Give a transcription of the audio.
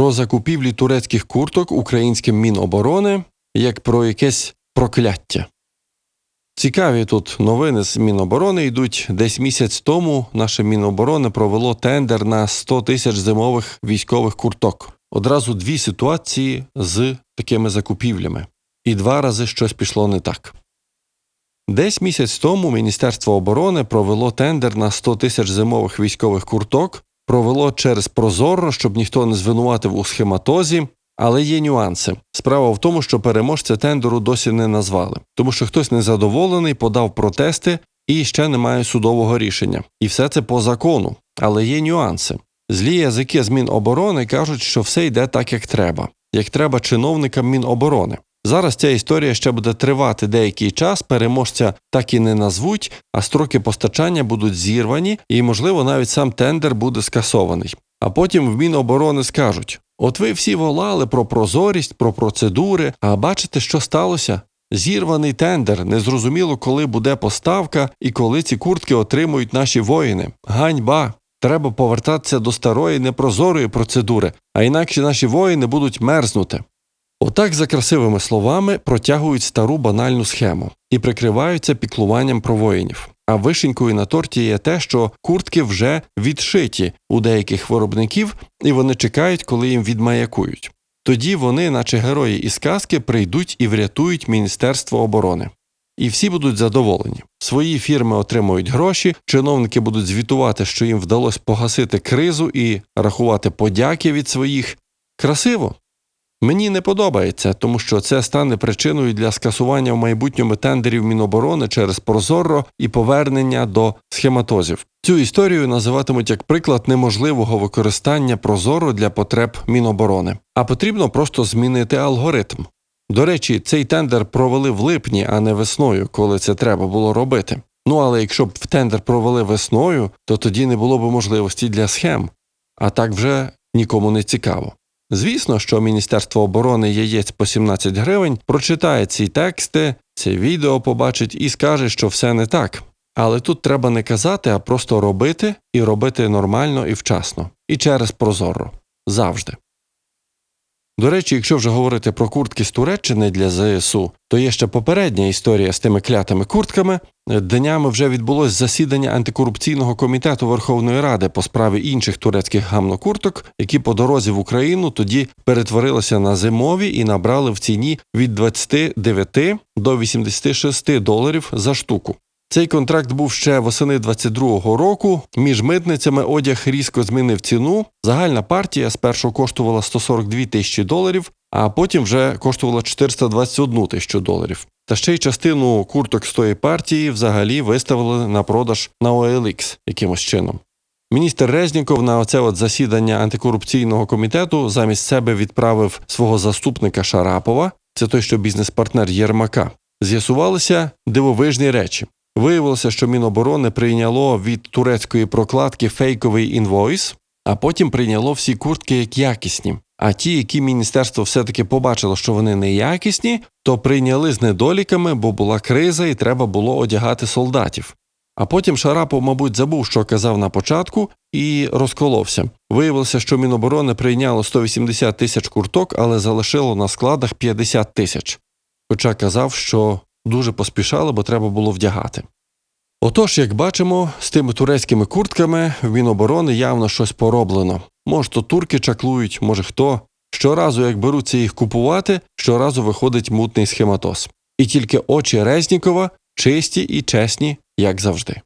про закупівлі турецьких курток українським Міноборони як про якесь прокляття. Цікаві тут новини з Міноборони йдуть. Десь місяць тому наше Міноборони провело тендер на 100 тисяч зимових військових курток. Одразу дві ситуації з такими закупівлями, і два рази щось пішло не так. Десь місяць тому Міністерство оборони провело тендер на 100 тисяч зимових військових курток, провело через Прозоро, щоб ніхто не звинуватив у схематозі. Але є нюанси. Справа в тому, що переможця тендеру досі не назвали, тому що хтось незадоволений, подав протести і ще немає судового рішення. І все це по закону. Але є нюанси. Злі язики з Міноборони кажуть, що все йде так, як треба, як треба чиновникам Міноборони. Зараз ця історія ще буде тривати деякий час, переможця так і не назвуть, а строки постачання будуть зірвані, і, можливо, навіть сам тендер буде скасований. А потім в Міноборони скажуть: от ви всі волали про прозорість, про процедури, а бачите, що сталося? Зірваний тендер, незрозуміло, коли буде поставка і коли ці куртки отримують наші воїни. Ганьба! Треба повертатися до старої непрозорої процедури, а інакше наші воїни будуть мерзнути. Отак за красивими словами протягують стару банальну схему і прикриваються піклуванням про воїнів. А вишенькою на торті є те, що куртки вже відшиті у деяких виробників, і вони чекають, коли їм відмаякують. Тоді вони, наче герої із казки, прийдуть і врятують Міністерство оборони. І всі будуть задоволені. Свої фірми отримують гроші, чиновники будуть звітувати, що їм вдалося погасити кризу і рахувати подяки від своїх. Красиво. Мені не подобається, тому що це стане причиною для скасування в майбутньому тендерів Міноборони через Прозоро і повернення до схематозів. Цю історію називатимуть як приклад неможливого використання Прозоро для потреб Міноборони. А потрібно просто змінити алгоритм. До речі, цей тендер провели в липні, а не весною, коли це треба було робити. Ну але якщо б в тендер провели весною, то тоді не було б можливості для схем, а так вже нікому не цікаво. Звісно, що Міністерство оборони яєць по 17 гривень прочитає ці тексти, це відео побачить і скаже, що все не так. Але тут треба не казати, а просто робити і робити нормально і вчасно, і через прозоро. Завжди. До речі, якщо вже говорити про куртки з Туреччини для ЗСУ, то є ще попередня історія з тими клятими куртками. Днями вже відбулось засідання антикорупційного комітету Верховної Ради по справі інших турецьких гамнокурток, які по дорозі в Україну тоді перетворилися на зимові і набрали в ціні від 29 до 86 доларів за штуку. Цей контракт був ще восени 22-го року. Між митницями одяг різко змінив ціну. Загальна партія спершу коштувала 142 тисячі доларів, а потім вже коштувала 421 тисячу доларів. Та ще й частину курток з тої партії взагалі виставили на продаж на OLX якимось чином. Міністр Резніков на оце от засідання антикорупційного комітету замість себе відправив свого заступника Шарапова, це той, що бізнес-партнер Єрмака. З'ясувалися дивовижні речі. Виявилося, що Міноборони прийняло від турецької прокладки фейковий інвойс, а потім прийняло всі куртки як якісні. А ті, які міністерство все-таки побачило, що вони неякісні, то прийняли з недоліками, бо була криза і треба було одягати солдатів. А потім Шарапов, мабуть, забув, що казав на початку, і розколовся. Виявилося, що Міноборони прийняло 180 тисяч курток, але залишило на складах 50 тисяч. Хоча казав, що дуже поспішали, бо треба було вдягати. Отож, як бачимо, з тими турецькими куртками в Міноборони явно щось пороблено. Може, то турки чаклують, може хто. Щоразу, як беруться їх купувати, щоразу виходить мутний схематоз. І тільки очі Резнікова чисті і чесні, як завжди.